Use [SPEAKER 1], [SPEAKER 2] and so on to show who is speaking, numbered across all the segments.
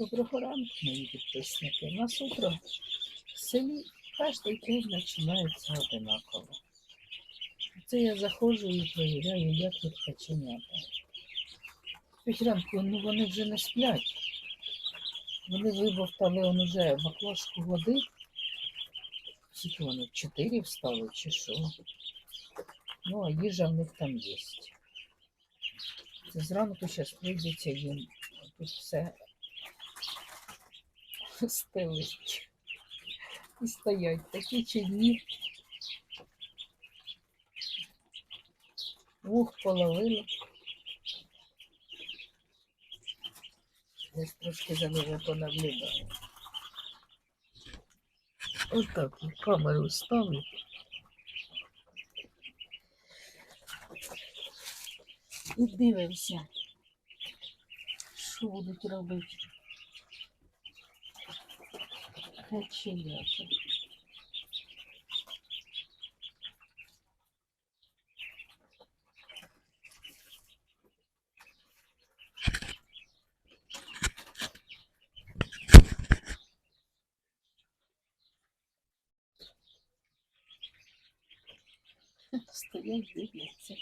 [SPEAKER 1] Доброго ранку, мої підписники. У в селі кожен день починається одинаково. Це я заходжу і перевіряю, як тут каченята. Хоч ну вони вже не сплять. Вони вибовтали он уже баклажку води. Скільки вони, чотири встали чи що? Ну, а їжа в них там є. Це зранку зараз прийдеться їм тут все стелить. І стоять такі чинні. Вух половили. Десь трошки за ними понаблюдаю. Отак камеру ставлю. І дивимося, що будуть робити. Каченята. Стоять, дивляться.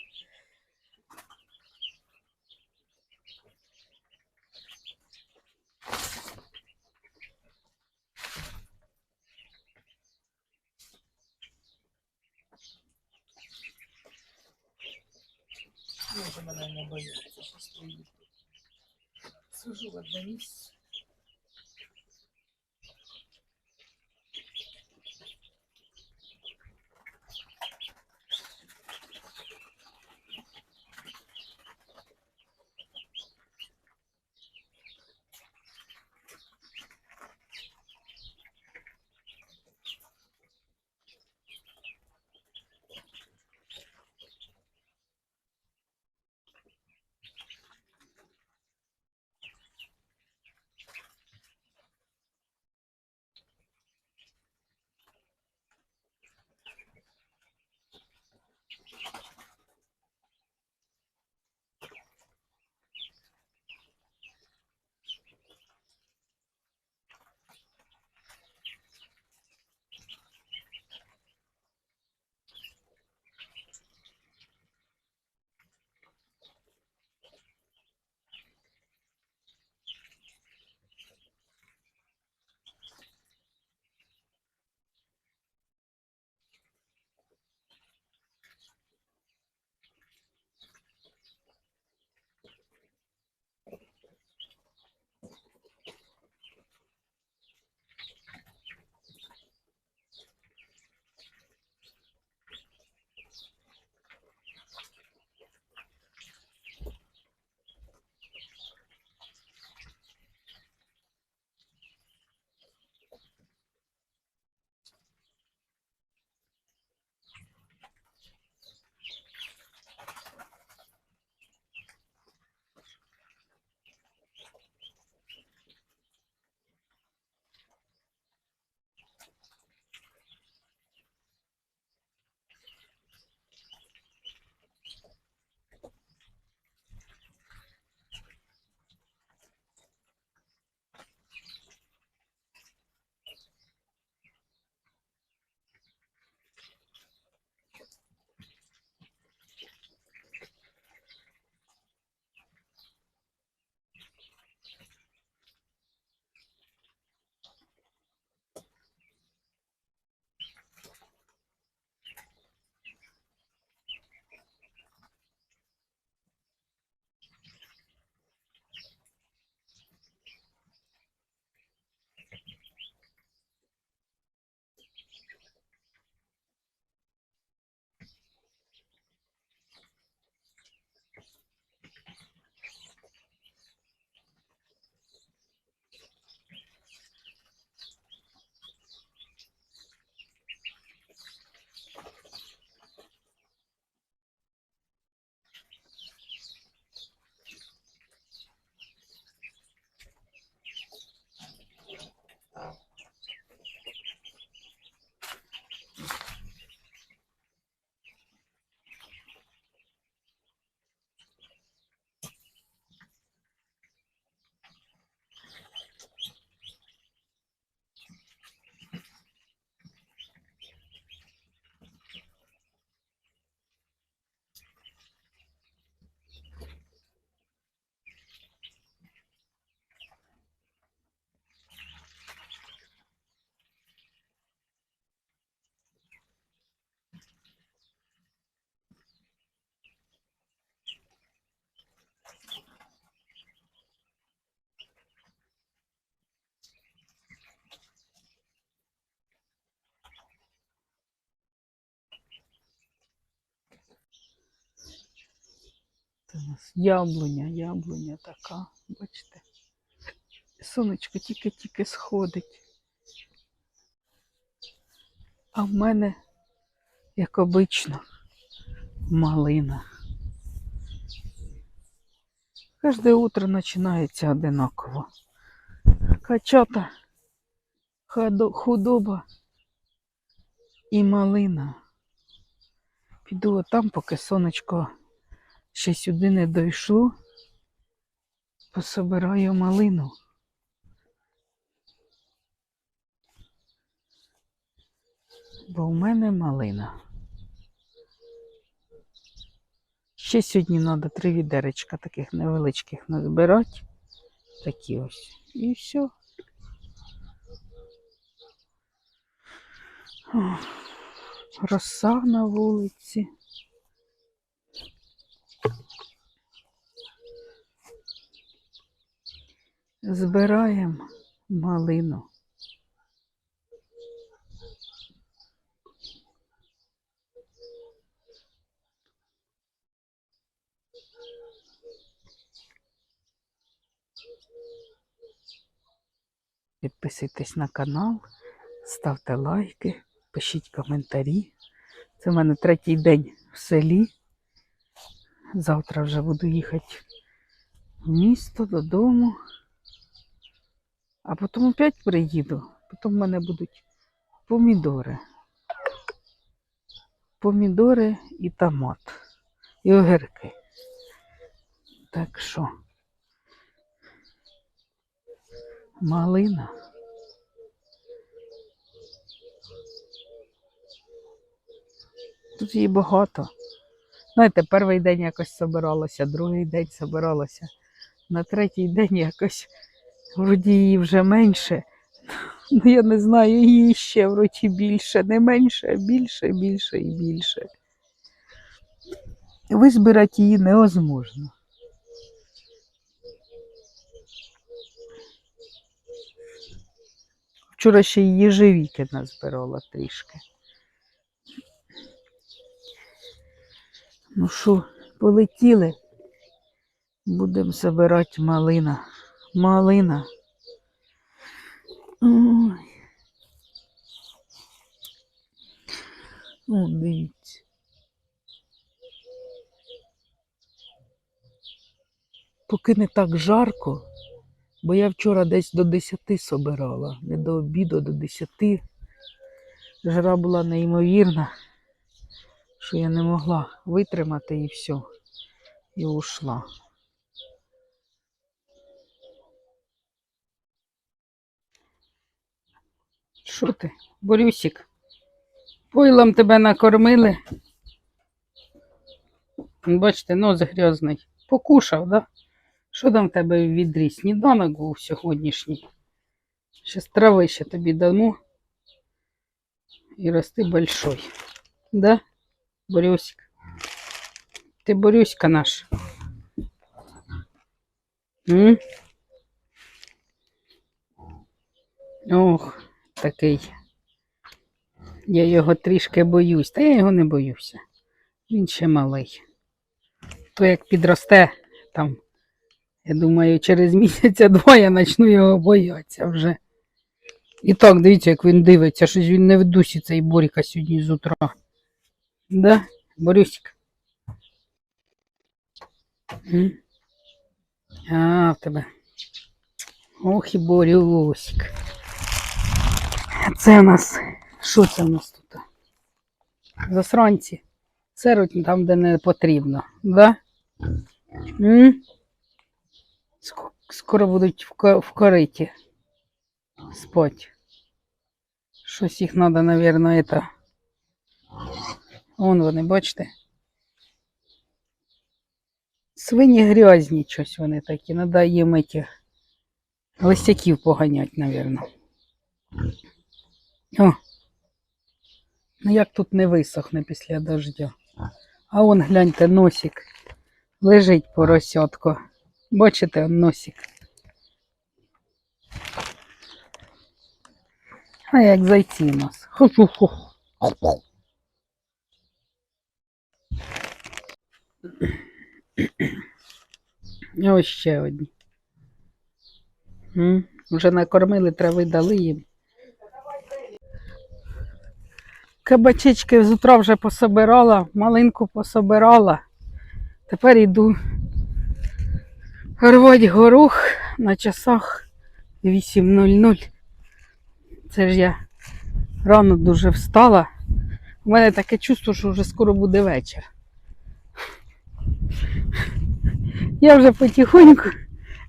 [SPEAKER 1] Може мене не бояться, що стоїть. Сижу в
[SPEAKER 2] У нас яблуня, яблуня така. Бачите? Сонечко тільки-тільки сходить. А в мене, як обично, малина. Кожне утро починається одинаково. Качата, худоба і малина. Піду отам, поки сонечко ще сюди не дійшло. Пособираю малину. Бо в мене малина. Ще сьогодні треба три відеречка таких невеличких назбирати. Такі ось. І все. О, Роса на вулиці. Збираємо малину. Підписуйтесь на канал, ставте лайки, пишіть коментарі. Це в мене третій день в селі. Завтра вже буду їхати в місто додому. А потім опять приїду. Потім в мене будуть помідори. Помідори і томат. І огірки. Так що. Малина. Тут її багато. Знаєте, перший день якось собиралося, другий день собиралося. На третій день якось вроді її вже менше. Ну, я не знаю, її ще вроді більше, не менше, а більше, більше і більше. Визбирати її невозможно. Вчора ще й їжевіки назбирала трішки. Ну що, полетіли? Будемо збирати малина. Малина. Ой. О, дивіться. Поки не так жарко, бо я вчора десь до 10 собирала, не до обіду, до 10. Жара була неймовірна, що я не могла витримати і все. І ушла. Що ти, Борюсик? Пойлом тебе накормили. Бачите, нос грязний. Покушав, да? Що там в тебе в відрі? Сніданок був сьогоднішній. Ще трави ще тобі дамо. І рости большой. Да, Борюсик? Ти Борюська наш. М? Ох, такий. Я його трішки боюсь, та я його не боюся. Він ще малий. То як підросте, там, я думаю, через місяця два я почну його боятися вже. І так, дивіться, як він дивиться, щось він не в дусі цей Боріка сьогодні з утра. Да, Борюсик? А, в тебе. Ох і Борюсик. Це у нас. Що це у нас тут? Засранці. Серуть там, де не потрібно. Да? М? Скоро будуть в, кориті спать. Щось їх треба, напевно, это. Вон вони, бачите? Свині грязні щось вони такі. Треба їм этих листяків поганять, напевно. О. Ну як тут не висохне після дождя. А он гляньте, носик. Лежить поросятко. Бачите, он носик. А як зайці у нас. Ху-ху-ху. І ось ще одні. Вже накормили, трави дали їм. Кабачечки з утра вже пособирала, малинку пособирала. Тепер йду рвати горох на часах 8.00. Це ж я рано дуже встала. У мене таке чувство, що вже скоро буде вечір. Я вже потихоньку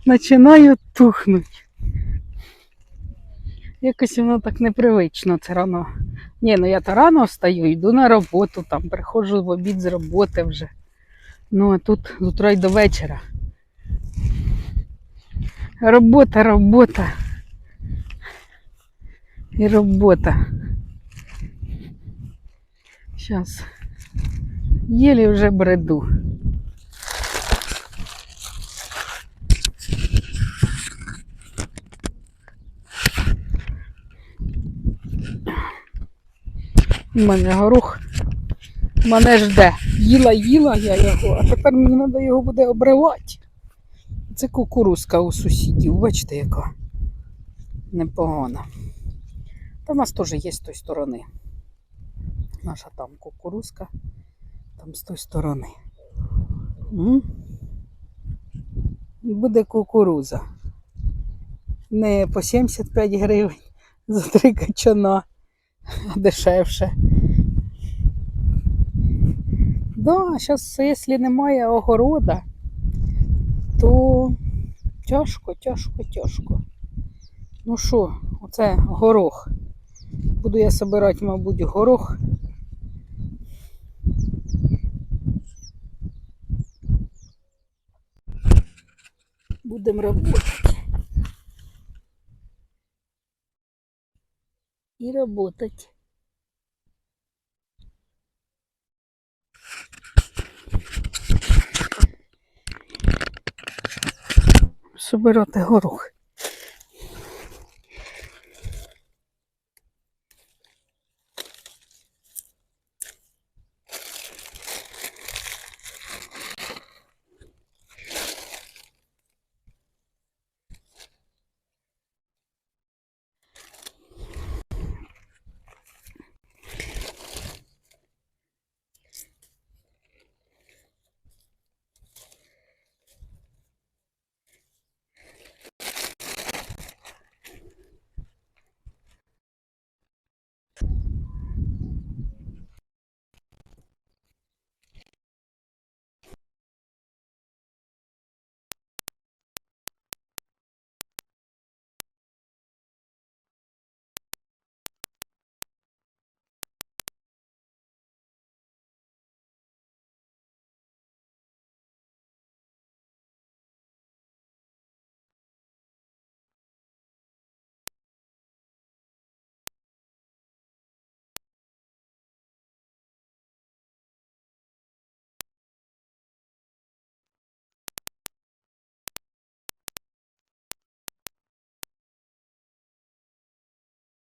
[SPEAKER 2] починаю тухнути. Якось воно так непривично, це рано. Ні, ну я то рано встаю, йду на роботу, там приходжу в обід з роботи вже. Ну, а тут з утра й до вечора. Робота, робота. І робота. Зараз. Єлі вже бреду. У мене горох мене жде. Їла, їла я його, а тепер мені треба його буде обривати. Це кукурузка у сусідів, бачите, яка непогана. Та в нас теж є з тої сторони. Наша там кукурузка, там з тої сторони. М? Буде кукуруза. Не по 75 гривень за три качана, а дешевше. Да, зараз, якщо немає огорода, то тяжко, тяжко, тяжко. Ну що, оце горох. Буду я собирати, мабуть, горох. Будемо працювати. І працювати. Собирати горох.